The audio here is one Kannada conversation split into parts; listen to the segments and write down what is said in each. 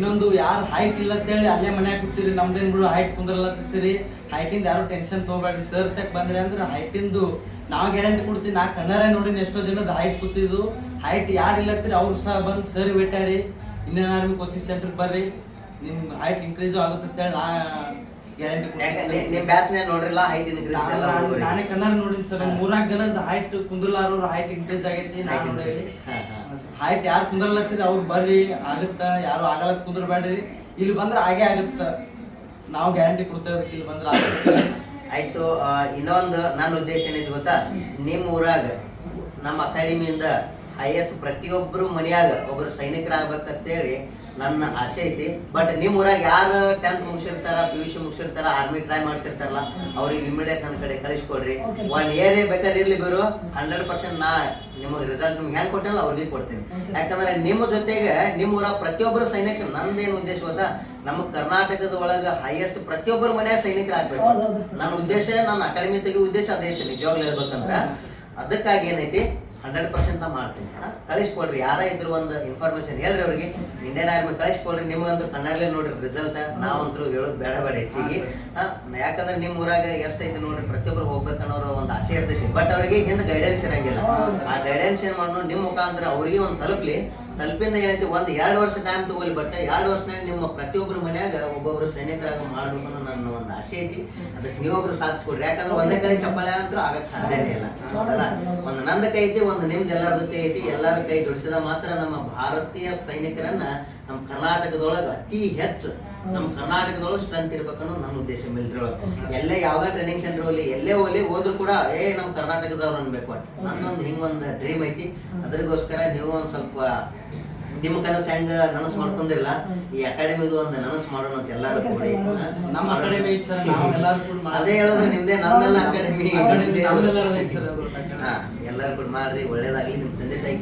ಇನ್ನೊಂದು ಯಾರು ಹೈಟ್ ಇಲ್ಲ ಅಂತೇಳಿ ಅಲ್ಲೇ ಮನ್ಯಾಗ ಕೂತಿರಿ, ನಮ್ದೇನ್ ಬಿಡು ಹೈಟ್ ಕುಂದ್ರಲತ್ತೀರಿ ಹೈಟಿಂದ ಯಾರು ಟೆನ್ಷನ್ ತೊಗೊಬೇಡ್ರಿ. ಸರ್ ತಕ್ ಬಂದ್ರಿ ಅಂದ್ರೆ ಹೈಟಿಂದು ನಾವು ಗ್ಯಾರಂಟಿ ಕೊಡ್ತೀವಿ. ನಾ ಕನ್ನಡ ನೋಡಿನ ಎಷ್ಟೋ ಜನದ ಹೈಟ್ ಕೂತಿದ್ದು. ಹೈಟ್ ಯಾರು ಇಲ್ಲತ್ತೀರಿ ಅವ್ರು ಸಹ ಬಂದು ಸರ್ ಬೇಟಾರಿ ಇಂಡಿಯನ್ ಕೋಚಿಂಗ್ ಸೆಂಟರ್ ಬರ್ರಿ. ನಿಮ್ಗೆ ಹೈಟ್ ಇನ್ಕ್ರೀಸು ಆಗುತ್ತೆ ಅಂತೇಳಿ ನಾ ನಿಮ್ ಬ್ಯಾಚ್ ನೇ ನೋಡ್ರಿಲ್ಲ ಹೈಟ್ ಇನ್ಕ್ರೀಸ್ ಎಲ್ಲ ಹುಡುಗರಿಗೆ. ನಾನೇ ಕನ್ನಡ ನೋಡಿನಿ ಸರ್. ಮೂರ್ನಾಲ್ಕು ಜನದ ಹೈಟ್ ಕುಂದ್ರಲಾರ ಹೈಟ್ ಇನ್ಕ್ರೀಸ್ ಆಗೈತಿ ನಾ Height ನೋಡೇವಿ. ಹೈಟ್ ಯಾರು ಕುಂದ್ರಲತ್ತೀರಿ ಅವ್ರು ಬರ್ರಿ ಆಗತ್ತ ಯಾರು ಆಗಲ್ಲ ಕುಂದ್ರಬೇಡ್ರಿ ಇಲ್ಲಿ ಬಂದ್ರೆ ಹಾಗೆ ಆಗತ್ತ. ನಾವು ಗ್ಯಾರಂಟಿ ಕೊಡ್ತೇವೆ ಇಲ್ಲಿ ಬಂದ್ರೆ ಆಯ್ತು ಇನ್ನೊಂದು ನನ್ನ ಉದ್ದೇಶ ಏನೈತಿ ಗೊತ್ತಾ? ನಿಮ್ಮ ಊರಾಗ ನಮ್ಮ ಅಕಾಡೆಮಿಯಿಂದ ಹೈಯೆಸ್ಟ್ ಪ್ರತಿಯೊಬ್ಬರು ಮನೆಯಾಗ ಒಬ್ಬರು ಸೈನಿಕರಾಗ್ಬೇಕಂತೇಳಿ ನನ್ನ ಆಸೆ ಐತಿ. ಬಟ್ ನಿಮ್ಮ ಊರಾಗ ಯಾರು ಟೆಂತ್ ಮುಗಿಸಿರ್ತಾರ ಪಿ ಯು ಸಿ ಮುಗಿಸಿರ್ತಾರ ಆರ್ಮಿ ಟ್ರೈ ಮಾಡ್ತಿರ್ತಾರಲ್ಲ ಅವ್ರಿಗೆ ಇಮಿಡಿಯೇಟ್ ನನ್ನ ಕಡೆ ಕಳಿಸ್ಕೊಡ್ರಿ. ಒನ್ ಇಯರ್ ಬೇಕಾದ್ರೆ ಇರ್ಲಿ ಬೇರು ಹಂಡ್ರೆಡ್ ಪರ್ಸೆಂಟ್ ನಾ ನಿಮಗೆ ರಿಸಲ್ಟ್ ನಿಮ್ಗೆ ಹೆಂಗ್ ಕೊಟ್ಟಿಲ್ಲ ಅವ್ರಿಗೆ ಕೊಡ್ತೀನಿ. ಯಾಕಂದ್ರೆ ನಿಮ್ಮ ಜೊತೆಗೆ ನಿಮ್ಮ ಊರ ಪ್ರತಿಯೊಬ್ಬರು ಸೈನಿಕ ನಂದೇನು ಉದ್ದೇಶ ಗೊತ್ತಾ? ನಮ್ಮ ಕರ್ನಾಟಕದ ಒಳಗ ಹೈಯೆಸ್ಟ್ ಪ್ರತಿಯೊಬ್ಬರ ಮನೆಯ ಸೈನಿಕರಾಗಬೇಕು. ನನ್ನ ಉದ್ದೇಶ ನನ್ನ ಅಕಾಡೆಮಿ ತೆಗೆ ಉದ್ದೇಶ ಅದೇ ಐತಿ ನಿಜವಾಗ್ಲೂ ಹೇಳ್ಬೇಕಂದ್ರ. ಅದಕ್ಕಾಗಿ ಏನೈತಿ? ಹಂಡ್ರೆಡ್ ಪರ್ಸೆಂಟ್ ನಾ ಮಾಡ್ತೀನಿ? ಕಳಿಸ್ಕೊಡ್ರಿ. ಯಾರ ಇದ್ರು ಒಂದು ಇನ್ಫಾರ್ಮೇಶನ್ ಹೇಳ್ರಿ ಅವ್ರಿಗೆ. ಇಂಡಿಯನ್ ಆರ್ಮಿ ಕಳಿಸ್ಕೊಡ್ರಿ. ನಿಮ್ಮಂತ ಕಣ್ಣಲ್ಲೇ ನೋಡ್ರಿ ರಿಸಲ್ಟ್ ನಾವಂತೂ ಹೇಳೋದು ಬೇಡ ಬೇಡ ಹೆಚ್ಚಿಗೆ. ಹಾ, ಯಾಕಂದ್ರೆ ನಿಮ್ಮ ಊರಾಗ ಎಷ್ಟೈತಿ ನೋಡ್ರಿ ಪ್ರತಿಯೊಬ್ರು ಹೋಗ್ಬೇಕನ್ನೋರು ಒಂದು ಆಸೆ ಇರ್ತೈತಿ. ಬಟ್ ಅವ್ರಿಗೆ ಹಿಂದೆ ಗೈಡೆನ್ಸ್ ಇರಂಗಿಲ್ಲ. ಆ ಗೈಡೆನ್ಸ್ ಏನ್ ಮಾಡೋಣ ನಿಮ್ಮ ಮುಖಾಂತರ ಅವ್ರಿಗೆ ಒಂದು ತಲುಪ್ಲಿ. ತಲುಪಿಂದ ಏನೈತಿ ಒಂದ್ ಎರಡು ವರ್ಷ ಟೈಮ್ ತಗೊಳ್ಳಿ ಬಟ್ ಎರಡು ವರ್ಷನಾಗ ನಿಮ್ಮ ಪ್ರತಿಯೊಬ್ಬರ ಮನ್ಯಾಗ ಒಬ್ಬೊಬ್ರು ಸೈನಿಕರಾಗ ಮಾಡ್ಬೇಕು ಅನ್ನೋ ನನ್ನ ಒಂದು ಆಸೆ ಐತಿ. ಅದಕ್ಕೆ ನೀವೊಬ್ರು ಸಾಥ್ ಕೊಡ್ರಿ. ಯಾಕಂದ್ರೆ ಒಂದೇ ಕೈ ಚಪ್ಪಾಳೆ ಅಂತೂ ಆಗಕ್ಕೆ ಸಾಧ್ಯನೇ ಇಲ್ಲ. ಅಲ್ಲ ಒಂದು ನಂದ ಕೈ ಐತಿ ಒಂದು ನಿಮ್ದು ಎಲ್ಲರದ್ದು ಕೈ ಐತಿ. ಎಲ್ಲರ ಕೈ ಜೋಡಿಸಿದ ಮಾತ್ರ ನಮ್ಮ ಭಾರತೀಯ ಸೈನಿಕರನ್ನ ನಮ್ಮ ಕರ್ನಾಟಕದೊಳಗ ಅತಿ ಹೆಚ್ಚು ನಮ್ಮ ಕರ್ನಾಟಕದೊಳಗೆ ಸ್ಟ್ರೆಂತ್ ಇರ್ಬೇಕನ್ನೋ ನನ್ನ ಉದ್ದೇಶ ಮಿಲಿಟರಿ ಒಳಗೆ ಎಲ್ಲೇ ಯಾವ್ದೇ ಟ್ರೈನಿಂಗ್ ಸೆಂಟರ್ ಹೋಗ್ಲಿ ಎಲ್ಲೇ ಹೋಗ್ಲಿ ಹೋದ್ರು ಕೂಡ ಏ ನಮ್ಮ ಕರ್ನಾಟಕದವ್ರು ಅನ್ಬೇಕು ಅಂತ. ನಂದೊಂದು ಹಿಂಗೊಂದು ಡ್ರೀಮ್ ಐತಿ. ಅದ್ರಗೋಸ್ಕರ ನೀವು ಒಂದ್ ಸ್ವಲ್ಪ ನಿಮ್ಮ ಕನಸು ಹೆಂಗ ನನಸು ಮಾಡ್ಕೊಂಡಿರಲ್ಲ ಈ ಅಕಾಡೆಮಿದು ಒಂದು ನನಸು ಮಾಡೋಣ ಅಂತ ಎಲ್ಲರೂ ಕೂಡಿ. ನಮ್ಮ ಅಕಾಡೆಮಿ ಸರ್ ನಾವು ಎಲ್ಲಾರು ಕೂಡ ಅದೇ ಹೇಳೋದು ನಿಮ್ದೇ ನಂದೆಲ್ಲ ಅಕಾಡೆಮಿ. ಎಲ್ಲರೂ ಕೂಡ ಮಾಡ್ರಿ ಒಳ್ಳೇದಾಗ್ಲಿ. ನಿಮ್ ತಂದೆ ತಾಯಿ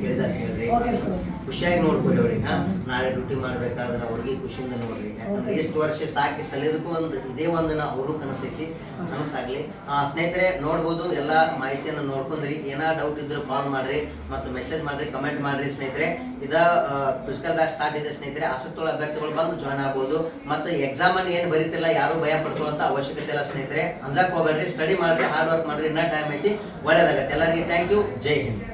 ಖುಷಿಯಾಗಿ ನೋಡ್ಕೊಳ್ಳಿ ಅವ್ರಿಗೆ ಹಾ? ನಾಳೆ ಡ್ಯೂಟಿ ಮಾಡ್ಬೇಕಾದ್ರೆ ಅವ್ರಿಗೆ ಖುಷಿಯಿಂದ ನೋಡ್ರಿ. ಯಾಕಂದ್ರೆ. ಎಷ್ಟು ವರ್ಷ ಸಾಕಿ ಸಲಿದಕ್ಕೂ ಒಂದು ಇದೇ ಒಂದು ನಾ ಅವರು ಕನಸೈತಿ ಕನಸಾಗ್ಲಿ. ಆ ಸ್ನೇಹಿತರೆ ನೋಡ್ಬೋದು ಎಲ್ಲ ಮಾಹಿತಿಯನ್ನು ನೋಡ್ಕೊಂಡ್ರಿ. ಏನಾರ ಡೌಟ್ ಇದ್ರೆ ಕಾಲ್ ಮಾಡ್ರಿ ಮತ್ತು ಮೆಸೇಜ್ ಮಾಡ್ರಿ ಕಮೆಂಟ್ ಮಾಡ್ರಿ ಸ್ನೇಹಿತರೆ. ಇದ ಫಿಸಿಕಲ್ ಬ್ಯಾಚ್ ಸ್ಟಾರ್ಟ್ ಇದೆ ಸ್ನೇಹಿತರೆ. ಆಸಕ್ತಿಗಳ ಅಭ್ಯರ್ಥಿಗಳು ಬಂದು ಜಾಯ್ನ್ ಆಗ್ಬೋದು. ಮತ್ತು ಎಕ್ಸಾಮ್ ಅನ್ನು ಏನು ಬರೀತಿಲ್ಲ ಯಾರು ಭಯ ಪಡ್ಕೊಳ್ಳೋಂಥ ಅವಶ್ಯಕತೆ ಇಲ್ಲ ಸ್ನೇಹಿತರೆ. ಅಂಜಾಕ್ ಹೋಗ್ಬೇಡ್ರಿ ಸ್ಟಡಿ ಮಾಡ್ರಿ ಹಾರ್ಡ್ ವರ್ಕ್ ಮಾಡ್ರಿ ಇನ್ನ ಟೈಮ್ ಐತಿ ಒಳ್ಳೇದಾಗತ್ತೆ. ಎಲ್ಲರಿಗೂ ಥ್ಯಾಂಕ್ ಯು ಜೈ ಹಿಂದ್.